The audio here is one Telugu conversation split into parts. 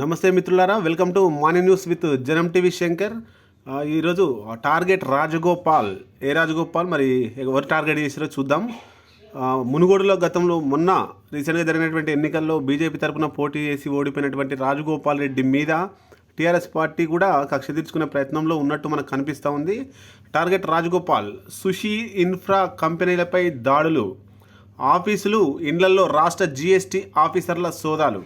నమస్తే మిత్రులారా welcome to morning news with Janam TV Shankar. ఈరోజు టార్గెట్ రాజగోపాల్. ఏ రాజగోపాల్? మరి ఎవరు టార్గెట్ చేసారో చూద్దాం. మునుగోడులో గతంలో మొన్న రీసెంట్గా జరిగినటువంటి ఎన్నికల్లో బీజేపీ తరఫున పోటీ చేసి ఓడిపోయినటువంటి రాజగోపాల్ రెడ్డి మీద టీఆర్ఎస్ పార్టీ కూడా కక్ష తీర్చుకునే ప్రయత్నంలో ఉన్నట్టు మనకు కనిపిస్తూ ఉంది. టార్గెట్ రాజగోపాల్ సుషి ఇన్ఫ్రా కంపెనీలపై దాడులు. ఆఫీసులు ఇండ్లలో రాష్ట్ర జీఎస్టీ ఆఫీసర్ల సోదాలు.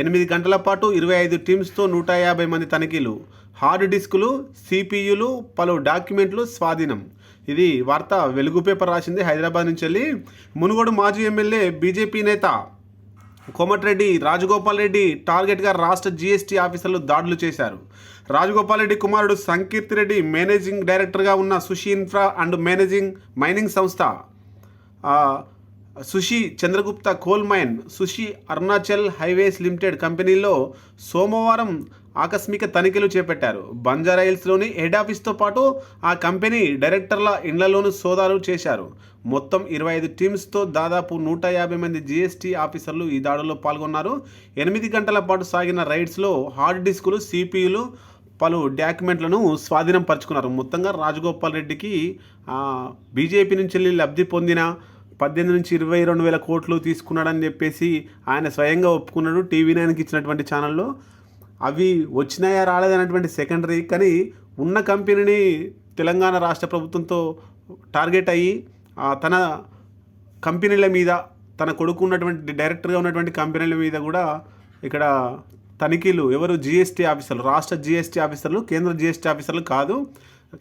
ఎనిమిది గంటల పాటు ఇరవై ఐదు టీమ్స్తో నూట యాభై మంది తనిఖీలు. హార్డ్ డిస్కులు సిపియులు పలు డాక్యుమెంట్లు స్వాధీనం. ఇది వార్త వెలుగు పేపర్ రాసింది హైదరాబాద్ నుంచి వెళ్ళి మునుగోడు మాజీ ఎమ్మెల్యే బీజేపీ నేత కోమటిరెడ్డి రాజగోపాల్ రెడ్డి టార్గెట్గా రాష్ట్ర జీఎస్టీ ఆఫీసర్లు దాడులు చేశారు. రాజగోపాల్ రెడ్డి కుమారుడు సంకీర్తి రెడ్డి మేనేజింగ్ డైరెక్టర్గా ఉన్న Sushi infra and managing mining సంస్థ Sushi Chandragupta coal mine Sushi Arunachal highways limited కంపెనీలో సోమవారం ఆకస్మిక తనిఖీలు చేపట్టారు. బంజారా హిల్స్లోని హెడ్ ఆఫీస్తో పాటు ఆ కంపెనీ డైరెక్టర్ల ఇండ్లలోనూ సోదాలు చేశారు. మొత్తం ఇరవై ఐదు టీమ్స్తో దాదాపు నూట యాభై మంది జీఎస్టీ ఆఫీసర్లు ఈ దాడుల్లో పాల్గొన్నారు. ఎనిమిది గంటల పాటు సాగిన రైడ్స్లో హార్డ్ డిస్కులు సిపియులు పలు డాక్యుమెంట్లను స్వాధీనం పరుచుకున్నారు. మొత్తంగా రాజగోపాల్ రెడ్డికి బీజేపీ నుంచి వెళ్ళి లబ్ధి పొందిన పద్దెనిమిది నుంచి ఇరవై రెండు వేల కోట్లు తీసుకున్నాడని చెప్పేసి ఆయన స్వయంగా ఒప్పుకున్నాడు. టీవీ నైన్కి ఇచ్చినటువంటి ఛానల్లో. అవి వచ్చినాయా రాలేదనేటువంటి సెకండరీ. కానీ ఉన్న కంపెనీని తెలంగాణ రాష్ట్ర ప్రభుత్వంతో టార్గెట్ అయ్యి తన కంపెనీల మీద తన కొడుకు ఉన్నటువంటి డైరెక్టర్గా ఉన్నటువంటి కంపెనీల మీద కూడా ఇక్కడ తనిఖీలు ఎవరు జిఎస్టీ ఆఫీసర్లు రాష్ట్ర జిఎస్టీ ఆఫీసర్లు కేంద్ర జిఎస్టీ ఆఫీసర్లు కాదు.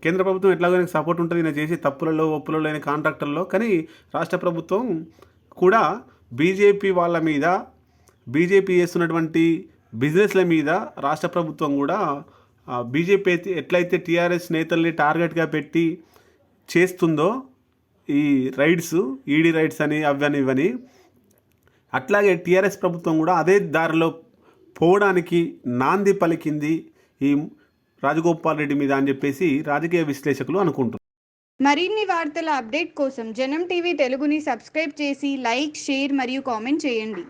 కేంద్ర ప్రభుత్వం ఎట్లాగో సపోర్ట్ ఉంటుంది. నేను చేసే తప్పులలో ఒప్పులలో లేని కాంట్రాక్టర్లో కానీ రాష్ట్ర ప్రభుత్వం కూడా బీజేపీ వాళ్ళ మీద బీజేపీ చేస్తున్నటువంటి బిజినెస్ల మీద రాష్ట్ర ప్రభుత్వం కూడా బీజేపీ అయితే ఎట్లయితే టీఆర్ఎస్ నేతల్ని టార్గెట్గా పెట్టి చేస్తుందో ఈ రైడ్స్ ఈడీ రైడ్స్ అని అవని ఇవని అట్లాగే టీఆర్ఎస్ ప్రభుత్వం కూడా అదే దారిలో పోవడానికి నాంది పలికింది ఈ రాజగోపాల్ రెడ్డి మీద అని చెప్పేసి రాజకీయ విశ్లేషకులు అనుకుంటున్నారు. మరిన్ని వార్తల అప్డేట్ కోసం జనం టీవీ తెలుగుని సబ్స్క్రైబ్ చేసి లైక్ షేర్ మరియు కామెంట్ చేయండి.